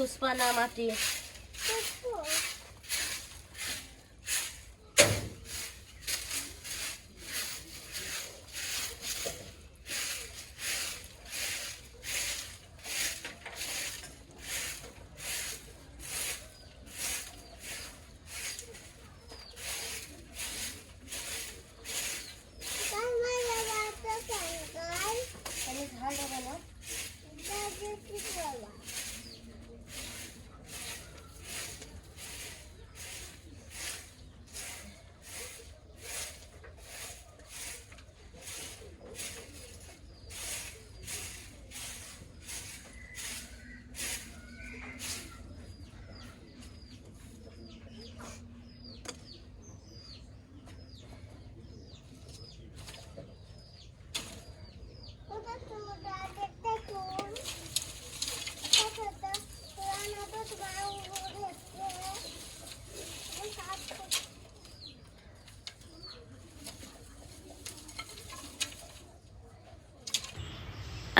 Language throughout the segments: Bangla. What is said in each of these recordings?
Fußballnamen habt ihr?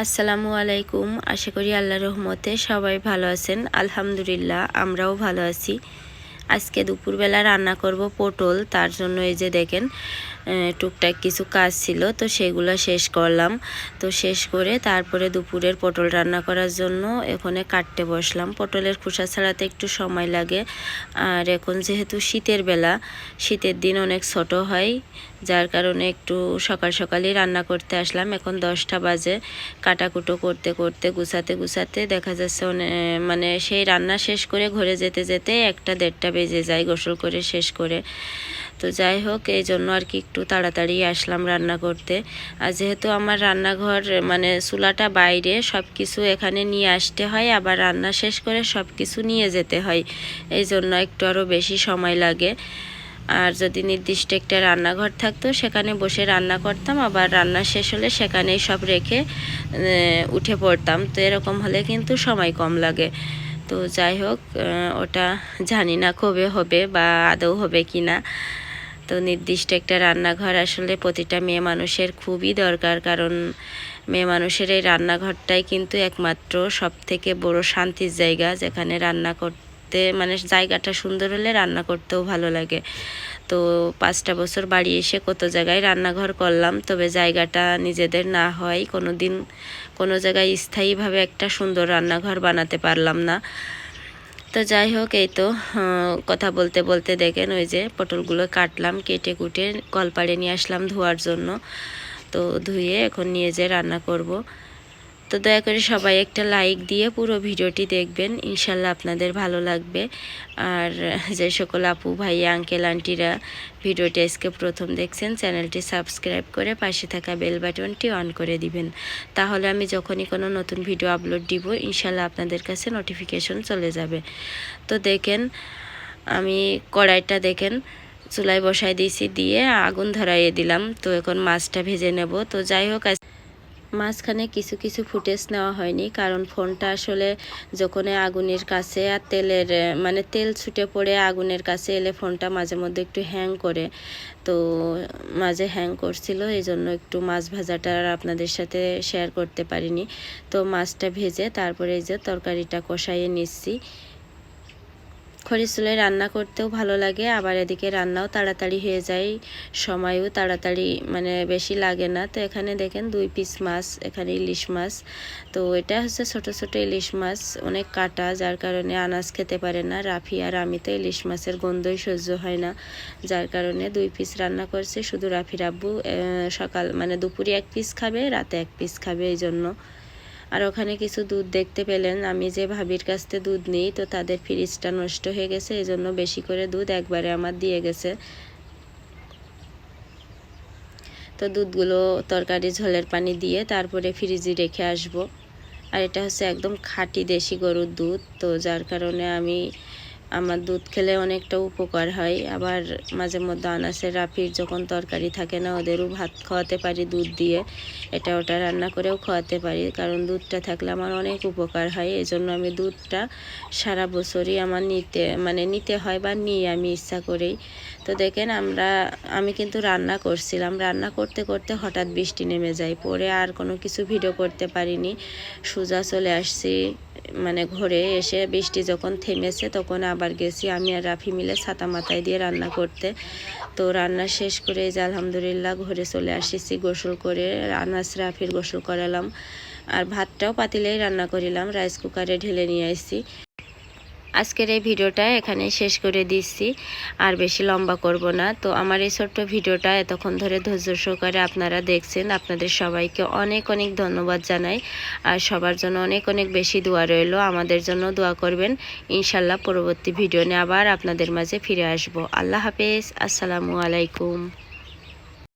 আসসালামু আলাইকুম। আশা করি আল্লাহ রহমতে সবাই ভালো আছেন। আলহামদুলিল্লাহ আমরাও ভালো আছি। আজকে দুপুরবেলা রান্না করব পটল, তার জন্য এই যে দেখেন টুকটাক কিছু কাজ ছিল, তো সেগুলো শেষ করলাম। তো শেষ করে তারপরে দুপুরের পটল রান্না করার জন্য এখানে কাটতে বসলাম। পটলের খোসা ছাড়াতে একটু সময় লাগে। আর এখন যেহেতু শীতের বেলা, শীতের দিন অনেক ছোট হয়, যার কারণে একটু সকাল সকালই রান্না করতে আসলাম। এখন দশটা বাজে, কাটাকুটো করতে করতে, গুছাতে গুছাতে দেখা যাচ্ছে মানে সেই রান্না শেষ করে ঘরে যেতে যেতে একটা দেড়টা বেজে যায়, গোসল করে শেষ করে। তো যাই হোক, এই জন্য আর কি একটু তাড়াতাড়ি আসলাম রান্না করতে। আর যেহেতু আমার রান্নাঘর মানে চুলাটা বাইরে সব কিছু এখানে নিয়ে আসতে হয়। আবার রান্না শেষ করে সব কিছু নিয়ে যেতে হয়। এই জন্য একটু আরও বেশি সময় লাগে। আর যদি নির্দিষ্ট একটা রান্নাঘর থাকতো, সেখানে বসে রান্না করতাম। আবার রান্না শেষ হলে সেখানেই সব রেখে উঠে পড়তাম। তো এরকম হলে কিন্তু সময় কম লাগে। তো যাই হোক ওটা জানি না কবে হবে বা আদৌ হবে কি না। তো নির্দিষ্ট একটা রান্নাঘর আসলে প্রতিটা মেয়ে মানুষের খুবই দরকার, কারণ মেয়ে মানুষের এই রান্নাঘরটাই কিন্তু একমাত্র সব থেকে বড় শান্তির জায়গা, যেখানে রান্না করতে মানে জায়গাটা সুন্দর হলে রান্না করতেও ভালো লাগে। তো পাঁচটা বছর বাড়ি এসে কত জায়গায় রান্নাঘর করলাম, তবে জায়গাটা নিজেদের না হয় কোনো দিন কোনো জায়গায় স্থায়ীভাবে একটা সুন্দর রান্নাঘর বানাতে পারলাম না। তো যাই হোক, এই তো কথা বলতে বলতে দেখেন ওই যে পটলগুলো কাটলাম, কেটে কুটে কলপাড়ে নিয়ে আসলাম ধোয়ার জন্য। তো ধুয়ে এখন নিয়ে যেয়ে রান্না করব। তো দয়া করে সবাই একটা লাইক দিয়ে পুরো ভিডিওটি দেখবেন। ইনশাল্লাহ আপনাদের ভালো লাগবে। আর যে সকল আপু ভাই আঙ্কেল আন্টিরা ভিডিওটি আজকে প্রথম দেখছেন, চ্যানেলটি সাবস্ক্রাইব করে পাশে থাকা বেল বাটনটি অন করে দিবেন। তাহলে আমি যখনই কোনো নতুন ভিডিও আপলোড দিব, ইনশাল্লাহ আপনাদের কাছে নোটিফিকেশন চলে যাবে। তো দেখেন, আমি কড়াইটা দেখেন, চুলায় বসাই দিয়েছি, দিয়ে আগুন ধরাইয়ে দিলাম। তো এখন মাছটা ভেজে নেব। তো যাই হোক মাঝখানে কিছু কিছু ফুটেজ নেওয়া হয়নি, কারণ ফোনটা আসলে যখন আগুনের কাছে আর তেলের মানে তেল ছুটে পড়ে আগুনের কাছে এলে ফোনটা মাঝে মধ্যে একটু হ্যাং করে, তো মাঝে হ্যাং করছিল এই জন্য একটু মাছ ভাজাটা আর আপনাদের সাথে শেয়ার করতে পারিনি। তো মাছটা ভেজে তারপরে এই যে তরকারিটা কষাইয়ে নিচ্ছি। খড়ির চুলায় রান্না করতেও ভালো লাগে আবার এদিকে রান্নাও তাড়াতাড়ি হয়ে যায় সময়ও তাড়াতাড়ি মানে বেশি লাগে না। তো এখানে দেখেন দুই পিস মাছ এখানে ইলিশ মাছ। তো এটা হচ্ছে ছোট ছোট ইলিশ মাছ অনেক কাটা যার কারণে আনাজ খেতে পারে না। রাফি আর আমি তো ইলিশ মাছের গন্ধই সহ্য হয় না যার কারণে দুই পিস রান্না করছে শুধু রাফির আব্বু আহ, সকাল মানে দুপুরে এক পিস খাবে রাতে এক পিস খাবে এই জন্য আর ওখানে কিছু দুধ দেখতে পেলেন। আমি যে ভাবির কাছ দুধ নিই, তো তাদের ফ্রিজটা নষ্ট হয়ে গেছে এই জন্য বেশি করে দুধ একবারে আমার দিয়ে গেছে। তো দুধগুলো তরকারি ঝোলের পানি দিয়ে তারপরে ফ্রিজে রেখে আসব। আর এটা হচ্ছে একদম খাঁটি দেশি গরুর দুধ, তো যার কারণে আমি আমার দুধ খেলে অনেকটা উপকার হয়। আবার মাঝে মধ্যে আনাসের রাফির যখন তরকারি থাকে না, ওদেরও ভাত খাওয়াতে পারি দুধ দিয়ে। এটা ওটা রান্না করেও খাওয়াতে পারি, কারণ দুধটা থাকলে আমার অনেক উপকার হয়। এই জন্য আমি দুধটা সারা বছরই আমার নিতে মানে নিতে হয় বা নিই আমি ইচ্ছা করেই। তো দেখেন আমরা, আমি কিন্তু রান্না করছিলাম। রান্না করতে করতে হঠাৎ বৃষ্টি নেমে যায়। পরে আর কোনো কিছু ভিডিও করতে পারিনি। সোজা চলে আসছি মানে ঘরে এসে বৃষ্টি যখন থেমেছে তখন আবার গেছি আমি আর রাফি মিলে ছাতা মাথায় দিয়ে রান্না করতে। তো রান্না শেষ করে এই যে আলহামদুলিল্লাহ ঘরে চলে আসিছি, গোসল করে আনাস রাফির গোসল করালাম। আর ভাতটাও পাতিলেই রান্না করিলাম, রাইস কুকারে ঢেলে নিয়ে আসছি আজকের এই ভিডিওটা এখানে শেষ করে দিচ্ছি। আর বেশি লম্বা করব না। তো আমার এই ছোট্ট ভিডিওটা এতক্ষণ ধরে ধৈর্য সহকারে আপনারা দেখছেন। আপনাদের সবাইকে অনেক অনেক ধন্যবাদ জানাই। আর সবার জন্য অনেক অনেক বেশি দোয়া রইল। আমাদের জন্য দোয়া করবেন। ইনশাল্লাহ পরবর্তী ভিডিও নিয়ে আবার আপনাদের মাঝে ফিরে আসব। আল্লাহ হাফেজ। আসসালামু আলাইকুম।